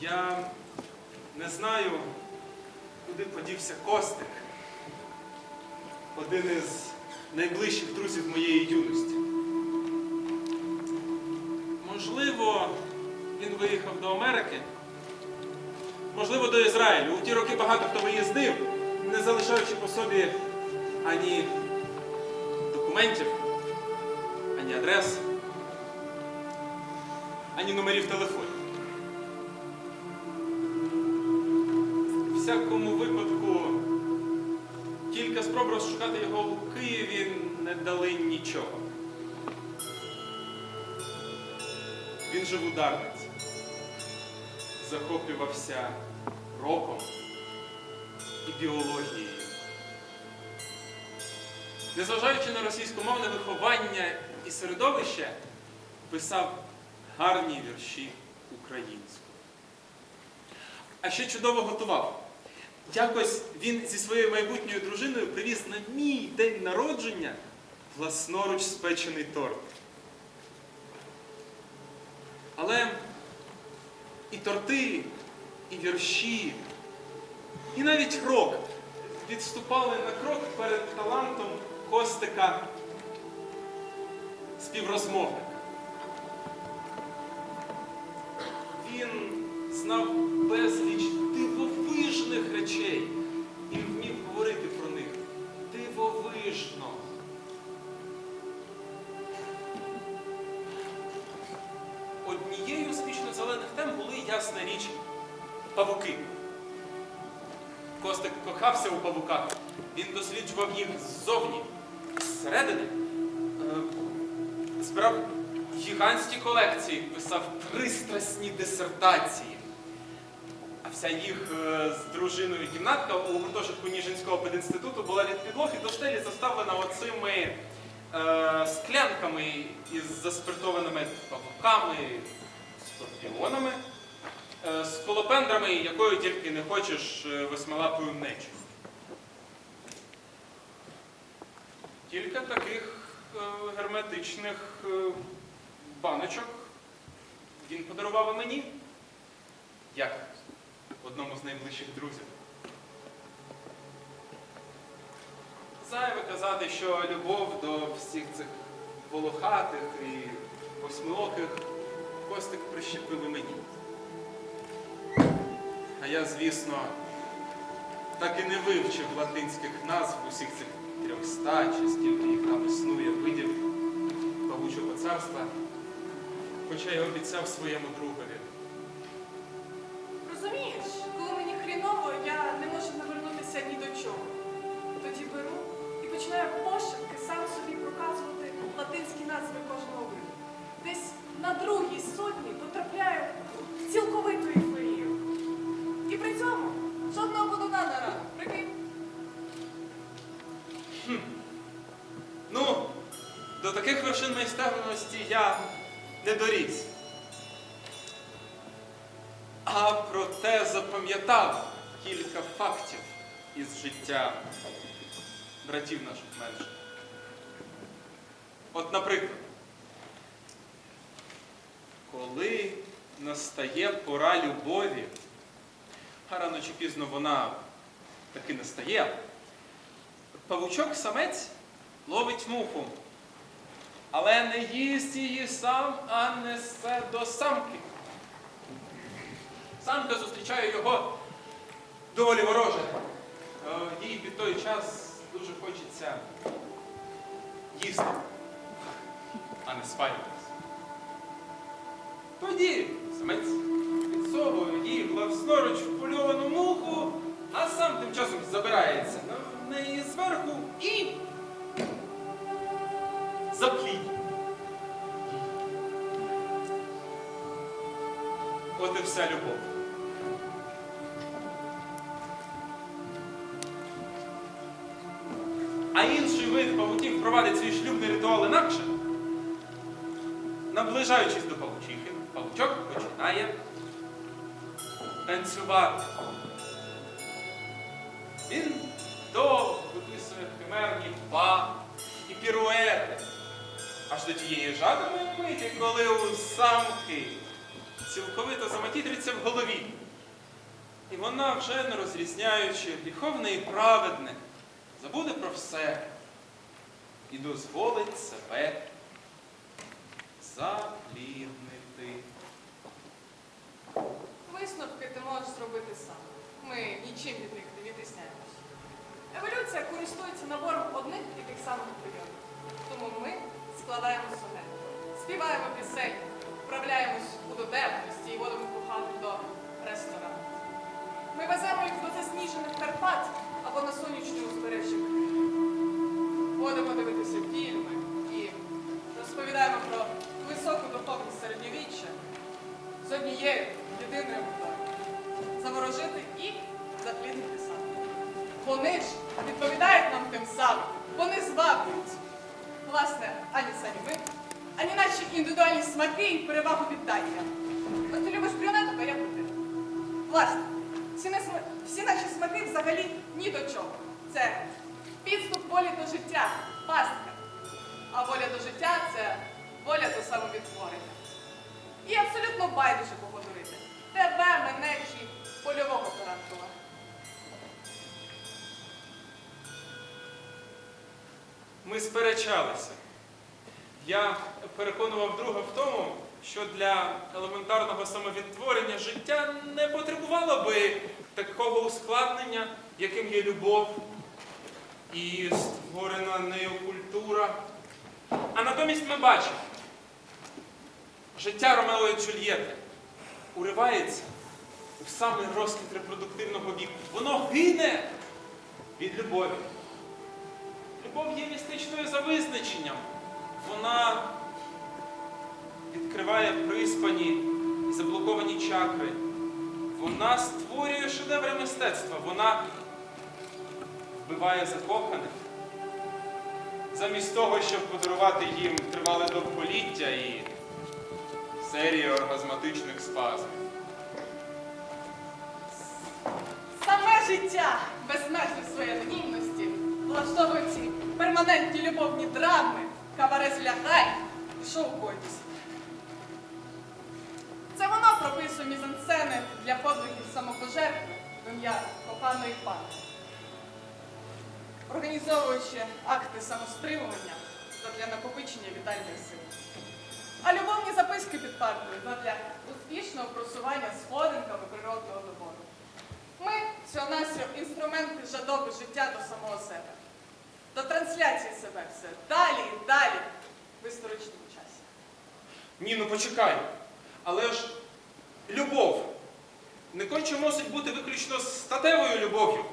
Я не знаю, куди подівся Костик. Один із найближчих друзів моєї юності. Можливо, він виїхав до Америки, можливо, до Ізраїлю. У ті роки багато хто виїздив, не залишаючи по собі ані документів, ані адрес, ані номерів телефонів. Всякому випадку кілька спроб розшукати його у Києві не дали нічого. Він жив у Дарниці, захоплювався роком і біологією. Незважаючи на російськомовне виховання і середовище, писав гарні вірші українською. А ще чудово готував. Якось він зі своєю майбутньою дружиною привіз на мій день народження власноруч спечений торт. Але і торти, і вірші, і навіть рок відступали на крок перед талантом Костика співрозмовника. Він знав безліч ясна річ, павуки. Костик кохався у павуках. Він досліджував їх ззовні, зсередини. Е, Збирав гігантські колекції, писав пристрасні дисертації. А вся їх е, з дружиною кімнатка у гуртожитку Ніжинського пединституту була від підлоги до штелі заставлена оцими е, склянками із заспиртованими павуками, е, з колопендрами, якою тільки не хочеш е, восьмилапою нечистю. Кілька таких е, герметичних е, баночок він подарував мені, як одному з найближчих друзів. Зайве казати, що любов до всіх цих волохатих і восьмиоких Костик прищепив і мені. Я, звісно, так і не вивчив латинських назв усіх цих трьохста, чи скільки їх там існує видів павучого царства, хоча я обіцяв своєму другові. Вершин я не доріс. А проте запам'ятав кілька фактів із життя братів наших менших. От, наприклад, коли настає пора любові, а рано чи пізно вона таки настає, павучок самець ловить муху, але не їсть її сам, а несе до самки. Самка зустрічає його доволі вороже. Е, Їй під той час дуже хочеться їсти, а не спалюватися. Тоді самець підсовує їй власноруч впольовану муху, І вся любов. А інший вид павуків провадить свій шлюбний ритуал інакше. Наближаючись до павучихи, павучок починає танцювати. Він довго виписує химерні па і піруети. Аж до тієї жадної миті, коли у самки цілковито заматітриться в голові. І вона, вже не розрізняючи гріховне і праведне, забуде про все і дозволить себе запліднити. Висновки ти можеш зробити сам. Ми нічим від них не відрізняємося. Еволюція користується набором одних і тих самих прийомів. Тому ми складаємо сонет, співаємо пісень, вправляємось у додебності і водимо коханих до ресторану. Ми веземо їх до засніжених Карпат або на сонячне узбережжя. Ходимо дивитися фільми і розповідаємо про високу духовність середньовіччя з однією єдиною метою заворожити і запліднити сам. Вони ж відповідають нам тим самим, вони зваблюють. Власне, ані самі ми, ані наші індивідуальні смаки і перевагу віддання. От ти любиш брюнеток, а я брюнеток. Власне, всі, не всі наші смаки взагалі ні до чого. Це підступ волі до життя, пастка. А воля до життя це воля до самовідтворення. І абсолютно байдуже поговорити. Тебе, мене чи польового тарантула. Ми сперечалися. Я переконував друга в тому, що для елементарного самовідтворення життя не потребувало би такого ускладнення, яким є любов і створена нею культура. А натомість ми бачимо, життя Ромео і Джульєти уривається в самий розквіт репродуктивного віку. Воно гине від любові. Любов є містичною за визначенням. Вона відкриває приспані і заблоковані чакри. Вона створює шедеври мистецтва. Вона вбиває закоханих. Замість того, щоб подарувати їм тривале довголіття і серію оргазматичних спазмів. Саме життя безмежно своєї анонімності влаштовує ці перманентні любовні драми, злягай і шоу Це воно прописує мізансцени для подвигів самопожертви в ім'я коханої пани, організовуючи акти самостримування для накопичення вітальної сили. А любовні записки під партою для успішного просування сходинками природного добору. Ми всього-навсього інструменти жадоби життя до самого себе, до трансляції себе все далі і далі в історичному часі. Ні, ну почекай. Але ж любов не конче мусить бути виключно статевою любов'ю.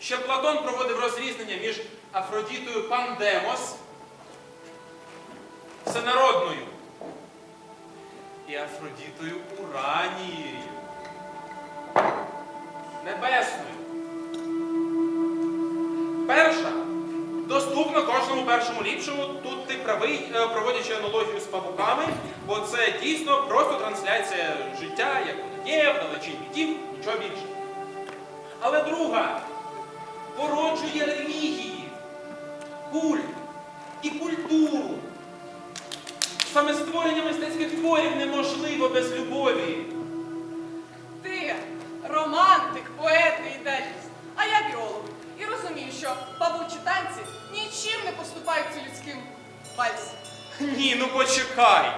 Ще Платон проводив розрізнення між Афродітою Пандемос, всенародною, і Афродітою Уранією, небесною. Перша доступна кожному першому ліпшому. Тут ти правий, е, проводячи аналогію з павуками, бо це дійсно просто трансляція життя, як воно є, в далечині вітів, нічого більше. Але друга породжує релігії, культ і культуру. Саме створення мистецьких творів неможливо без любові. Ти романтик, поет і ідеаліст, а я біолог. І розумію, що павучі танці нічим не поступаються людським вальсам. Ні, ну почекай.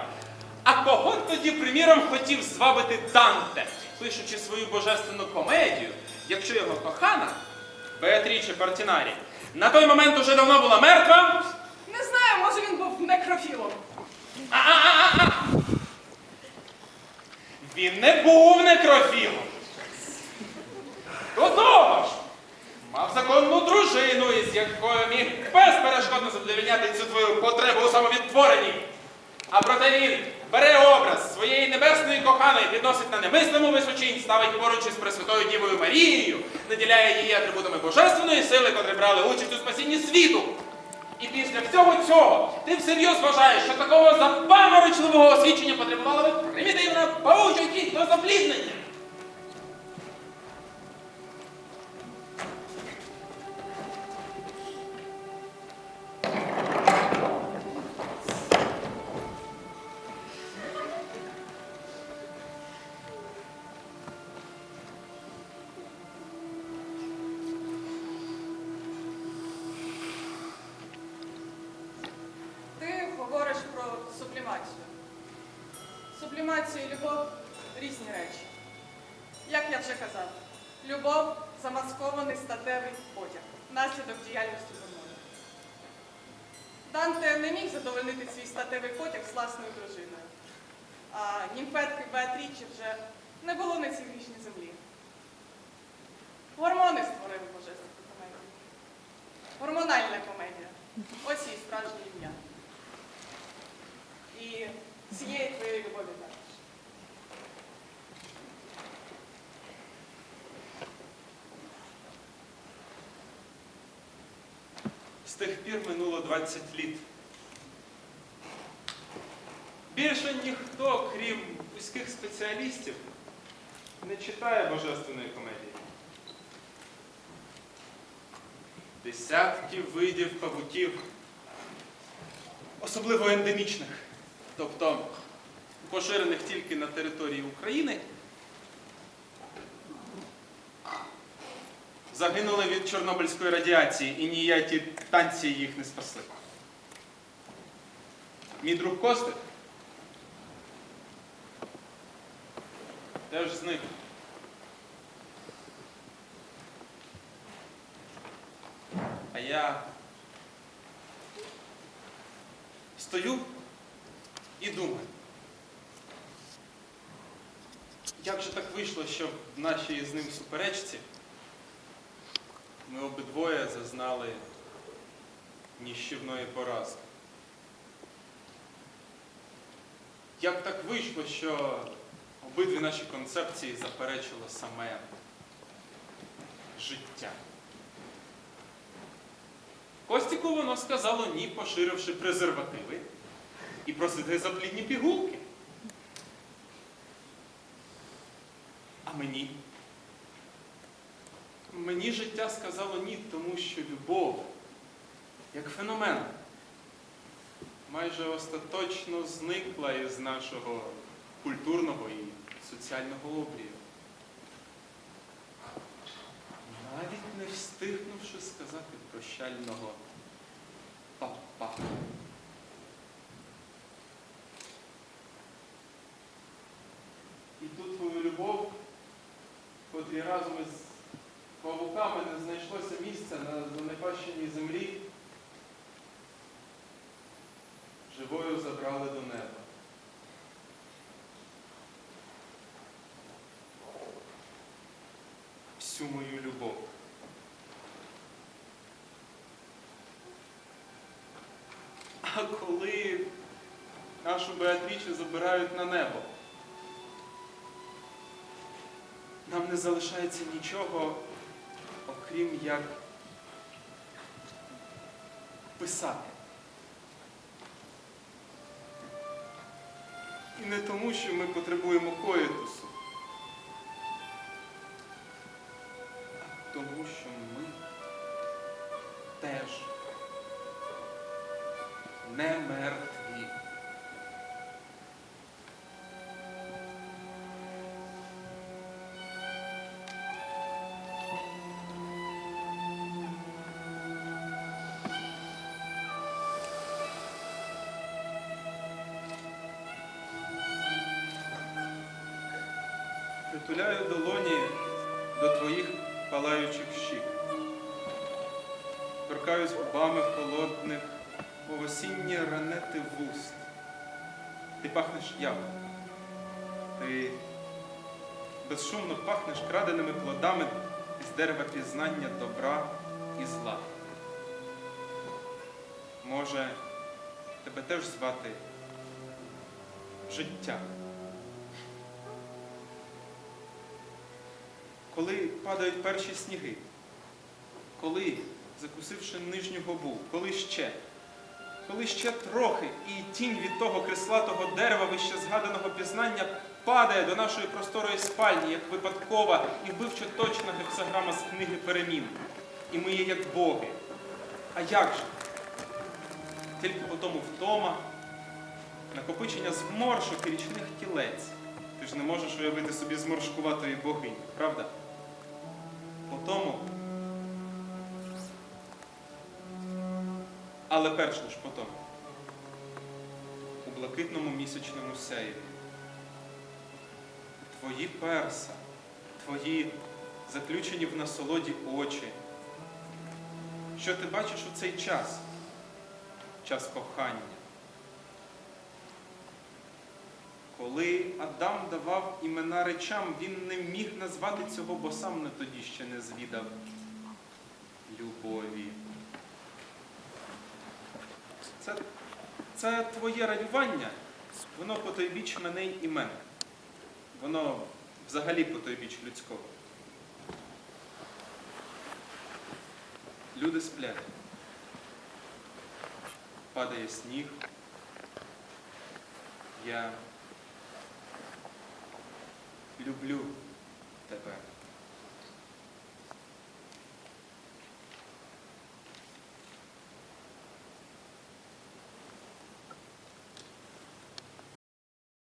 А кого тоді, приміром, хотів звабити Данте, пишучи свою божественну комедію, якщо його кохана, Беатріче Бартінарі, на той момент уже давно була мертва? Не знаю, може він був некрофілом. А-а-а-а-а! Він не був некрофілом. До того ж, мав законну дружину, із якою міг безперешкодно задовільняти цю твою потребу у самовідтворенні. А проте він бере образ своєї небесної коханої, підносить на немислиму височинь, ставить поруч із Пресвятою Дівою Марією, наділяє її атрибутами божественної сили, котрі брали участь у спасінні світу. І після всього цього ти всерйоз вважаєш, що такого запаморочливого освічення потребувала би примітивна пауча кість до запліднення. Сублімація і любов різні речі. Як я вже казав, любов замаскований статевий потяг, наслідок діяльності гормонів. Данте не міг задовольнити свій статевий потяг з власною дружиною. А німфетки Беатрічі вже не було на цій грішній землі. Гормони створили божественну комедію. Гормональна комедія. Ось її справжнє ім'я. І цієї твоєї любові також. З тих пір минуло 20 літ. Більше ніхто, крім вузьких спеціалістів, не читає божественної комедії. Десятки видів павуків, особливо ендемічних, тобто поширених тільки на території України, загинули від Чорнобильської радіації, і ніякі танці їх не спасли. Мій друг Костик теж зник. А я стою і думаю. Як же так вийшло, що в нашій з ним суперечці ми обидвоє зазнали ніщівної поразки. Як так вийшло, що обидві наші концепції заперечило саме життя? Костіку воно сказало ні, поширивши презервативи і просити за плідні пігулки. А мені? Мені життя сказало ні, тому що любов, як феномен, майже остаточно зникла із нашого культурного і соціального обрію. Навіть не встигнувши сказати прощального папа. І тут твою любов, котрі разом із павуками не знайшлося місця на занепащеній землі, живою забрали до неба. Всю мою любов. А коли нашу Беатрічу забирають на небо, нам не залишається нічого, окрім як писати. І не тому, що ми потребуємо коїтусу, а тому, що ми теж не мертві. Притуляю долоні до твоїх палаючих щік. Торкаюсь губами холодних по осінні ранети вуст. Ти пахнеш ягодом. Ти безшумно пахнеш краденими плодами із дерева пізнання добра і зла. Може, тебе теж звати життя. Коли падають перші сніги, коли, закусивши нижню губу, коли ще, коли ще трохи, і тінь від того крислатого дерева вище згаданого пізнання падає до нашої просторої спальні, як випадкова і вбивчо точна гексаграма з книги перемін. І ми є як боги. А як же? Тільки по тому втома, накопичення зморшок і річних тілець. Ти ж не можеш уявити собі зморшкуватої богині, правда? По тому. Але перш ніж по тому. У блакитному місячному сяєві твої перса, твої заключені в насолоді очі. Що ти бачиш у цей час? Час кохання. Коли Адам давав імена речам, він не міг назвати цього, бо сам на тоді ще не звідав любові. Це, це твоє радювання, воно по той біч мене і мене. Воно взагалі по той біч людського. Люди сплять. Падає сніг. Я люблю тебе.